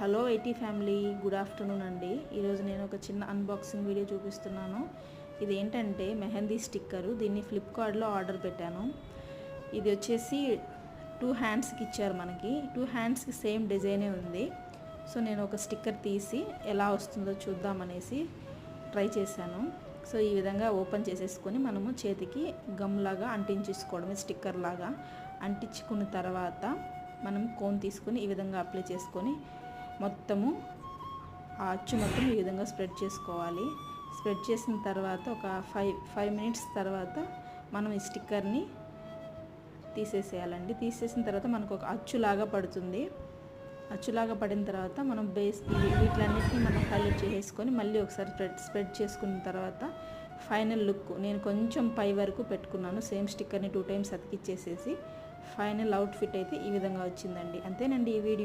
Hello IT family good afternoon అండి. ఈరోజు నేను ఒక చిన్న అన్బాక్సింగ్ వీడియో చూపిస్తున్నాను. ఇది ఏంటంటే మెహందీ స్టిక్కరు. దీన్ని ఫ్లిప్కార్ట్లో ఆర్డర్ పెట్టాను. ఇది వచ్చేసి టూ హ్యాండ్స్కి ఇచ్చారు మనకి. టూ హ్యాండ్స్కి సేమ్ డిజైనే ఉంది. సో నేను ఒక స్టిక్కర్ తీసి ఎలా వస్తుందో చూద్దామనేసి ట్రై చేశాను. సో ఈ విధంగా ఓపెన్ చేసేసుకొని మనము చేతికి గమ్ లాగా అంటించేసుకోవడమే స్టిక్కర్ లాగా అంటించుకున్న తర్వాత మనం కోన్ తీసుకొని ఈ విధంగా అప్లై చేసుకొని మొత్తము ఆ అచ్చు మొత్తం ఈ విధంగా స్ప్రెడ్ చేసుకోవాలి. స్ప్రెడ్ చేసిన తర్వాత ఒక ఫైవ్ ఫైవ్ మినిట్స్ తర్వాత మనం ఈ స్టిక్కర్ని తీసేసేయాలండి. తీసేసిన తర్వాత మనకు ఒక అచ్చులాగా పడుతుంది. అచ్చులాగా పడిన తర్వాత మనం బేస్ వీటిలన్నిటిని మనం హైలైట్ చేసేసుకొని మళ్ళీ ఒకసారి స్ప్రెడ్ స్ప్రెడ్ చేసుకున్న తర్వాత ఫైనల్ లుక్ నేను కొంచెం పై వరకు పెట్టుకున్నాను. సేమ్ స్టిక్కర్ని టూ టైమ్స్ అతికిచ్చేసేసి ఫైనల్ అవుట్ఫిట్ అయితే ఈ విధంగా వచ్చిందండి. అంతేనండి ఈ వీడియో.